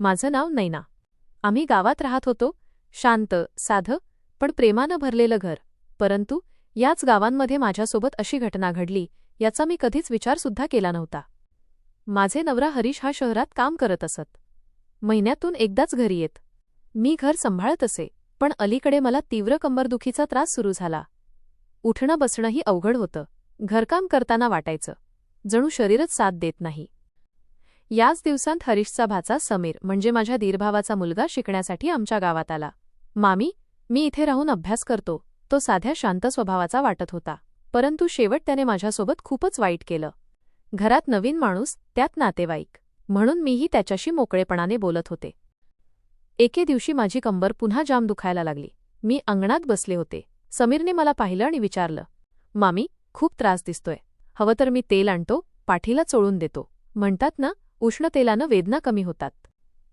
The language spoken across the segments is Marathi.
माझं नाव नैना. आम्ही गावात राहत होतो शांत साधं पण प्रेमानं भरलेलं घर. परंतु याच गावांमध्ये माझ्यासोबत अशी घटना घडली याचा मी कधीच विचारसुद्धा केला नव्हता. माझे नवरा हरीश हा शहरात काम करत असत. महिन्यातून एकदाच घरी येत. मी घर सांभाळत असे पण अलीकडे मला तीव्र कंबरदुखीचा त्रास सुरू झाला. उठणं बसणंही अवघड होतं. घरकाम करताना वाटायचं. जणू शरीरच साथ देत नाही. याच दिवसांत हरीशचा भाचा समीर म्हणजे माझ्या दीरभावाचा मुलगा शिकण्यासाठी आमच्या गावात आला. मामी मी इथे राहून अभ्यास करतो. तो साध्या शांत स्वभावाचा वाटत होता. परंतु शेवट त्याने माझ्यासोबत खूपच वाईट केलं. घरात नवीन माणूस त्यात नातेवाईक. म्हणून मीही त्याच्याशी मोकळेपणाने बोलत होते. एके दिवशी माझी कंबर पुन्हा जाम दुखायला लागली. मी अंगणात बसले होते. समीरने मला पाहिलं आणि विचारलं मामी खूप त्रास दिसतोय. हवं तर मी तेल आणतो पाठीला चोळून देतो. म्हणतात ना उष्णतेलानं वेदना कमी होतात.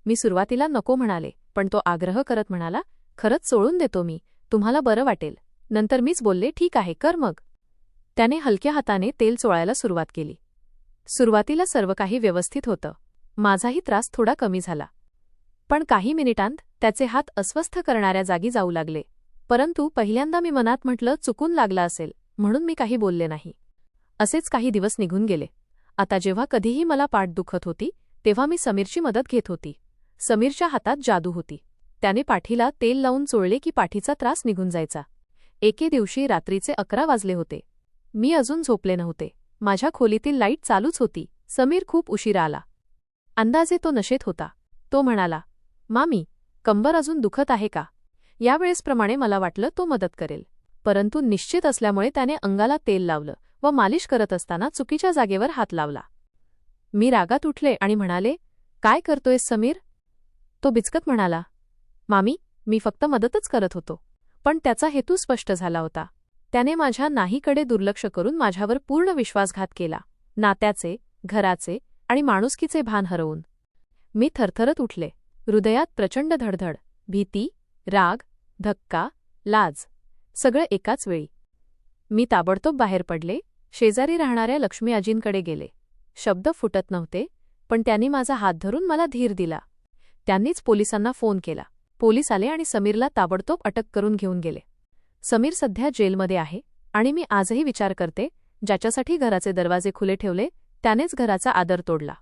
मी सुरुवातीला नको म्हणाले पण तो आग्रह करत म्हणाला खरंच सोडून देतो मी तुम्हाला बरं वाटेल. नंतर मीच बोलले ठीक आहे कर मग. त्याने हलक्या हाताने तेल चोळायला सुरुवात केली. सुरुवातीला सर्व काही व्यवस्थित होतं. माझाही त्रास थोडा कमी झाला. पण काही मिनिटांत त्याचे हात अस्वस्थ करणाऱ्या जागी जाऊ लागले. परंतु पहिल्यांदा मी मनात म्हटलं चुकून लागला असेल म्हणून मी काही बोलले नाही. असेच काही दिवस निघून गेले. आता जेव्हा कधीही मला पाठ दुखत होती तेव्हा मी समीरची मदत घेत होती. समीरच्या हातात जादू होती. त्याने पाठीला तेल लावून चोळले की पाठीचा त्रास निघून जायचा. एके दिवशी रात्रीचे अकरा वाजले होते. मी अजून झोपले नव्हते. माझ्या खोलीतील लाइट चालूच होती. समीर खूप उशिरा आला. अंदाजे तो नशेत होता. तो म्हणाला मामी कंबर अजून दुखत आहे का? यावेळेसप्रमाणे मला वाटलं तो मदत करेल. परंतु निश्चित असल्यामुळे त्याने अंगाला तेल लावलं. व मालिश करत असताना चुकीच्या जागेवर हात लावला. मी रागात उठले आणि म्हणाले काय करतोयस समीर? तो बिचकत म्हणाला मामी मी फक्त मदतच करत होतो. पण त्याचा हेतू स्पष्ट झाला होता. त्याने माझ्या नाहीकडे दुर्लक्ष करून माझ्यावर पूर्ण विश्वासघात केला. नात्याचे घराचे आणि माणुसकीचे भान हरवून. मी थरथरत उठले. हृदयात प्रचंड धडधड भीती राग धक्का लाज. सगळं एकाच वेळी. मी ताबडतोब बाहेर पडले शेजारी राहणाऱ्या लक्ष्मी आजींकडे गेले. शब्द फुटत नव्हते पण त्यांनी माझा हात धरून मला धीर दिला. त्यांनीच पोलिसांना फोन केला. पोलीस आले आणि समीरला ताबडतोब अटक करून घेऊन गेले. समीर सध्या जेलमध्ये आहे आणि मी आजही विचार करते ज्याच्यासाठी घराचे दरवाजे खुले ठेवले त्यानेच घराचा आदर तोडला.